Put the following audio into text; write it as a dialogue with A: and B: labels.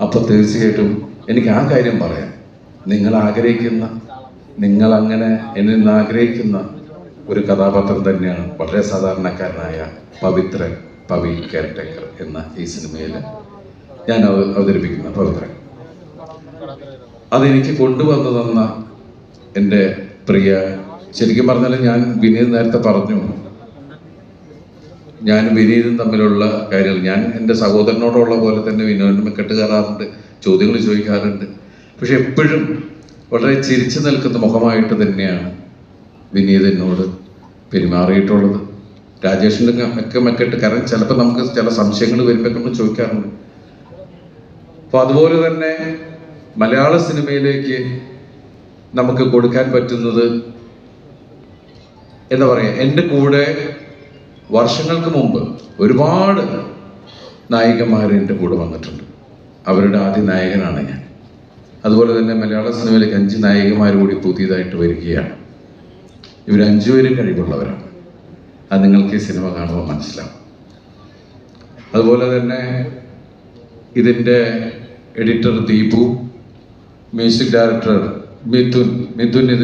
A: അപ്പോൾ തീർച്ചയായിട്ടും എനിക്ക് ആ കാര്യം പറയാം. നിങ്ങൾ ആഗ്രഹിക്കുന്ന നിങ്ങൾ അങ്ങനെ എന്നിൽ നിന്ന് ആഗ്രഹിക്കുന്ന ഒരു കഥാപാത്രം തന്നെയാണ് വളരെ സാധാരണക്കാരനായ പവിത്രൻ പവി കെയർടേക്കർ എന്ന ഈ സിനിമയിൽ ഞാൻ അവ- അവതരിപ്പിക്കുന്ന പവിത്രൻ. അതെനിക്ക് കൊണ്ടുവന്നു തന്ന എന്റെ പ്രിയ ശരിക്കും പറഞ്ഞാൽ ഞാൻ വിനീത് നേരത്തെ പറഞ്ഞു ഞാൻ വിനീതും തമ്മിലുള്ള കാര്യങ്ങൾ. ഞാൻ എന്റെ സഹോദരനോടുള്ള പോലെ തന്നെ വിനോദിന് കെട്ടുകയറാറുണ്ട് കയറാറുണ്ട് ചോദ്യങ്ങൾ ചോദിക്കാറുണ്ട്. പക്ഷെ എപ്പോഴും വളരെ ചിരിച്ചു നിൽക്കുന്ന മുഖമായിട്ട് തന്നെയാണ് വിനീത് എന്നോട് പെരുമാറിയിട്ടുള്ളത്. രാജേഷിന്റെ ഒക്കെ മെക്കെട്ട് കാരണം ചിലപ്പോൾ നമുക്ക് ചില സംശയങ്ങൾ നമ്മൾ ചോദിക്കാറുണ്ട്. അപ്പോൾ അതുപോലെ തന്നെ മലയാള സിനിമയിലേക്ക് നമുക്ക് കൊടുക്കാൻ പറ്റുന്നത് എന്താ പറയുക? എന്റെ കൂടെ വർഷങ്ങൾക്ക് മുമ്പ് ഒരുപാട് നായികമാർ എന്റെ കൂടെ വന്നിട്ടുണ്ട്. അവരുടെ ആദ്യ നായകനാണ് ഞാൻ. അതുപോലെ തന്നെ മലയാള സിനിമയിലേക്ക് അഞ്ച് നായികമാർ കൂടി പുതിയതായിട്ട് വരികയാണ്. ഇവർ അഞ്ചുപേരും കഴിവുള്ളവരാണ്. അത് നിങ്ങൾക്ക് ഈ സിനിമ കാണുമ്പോൾ മനസ്സിലാവും. അതുപോലെ തന്നെ ഇതിന്റെ editor Deepu music director Mithun. Mithun ഇത്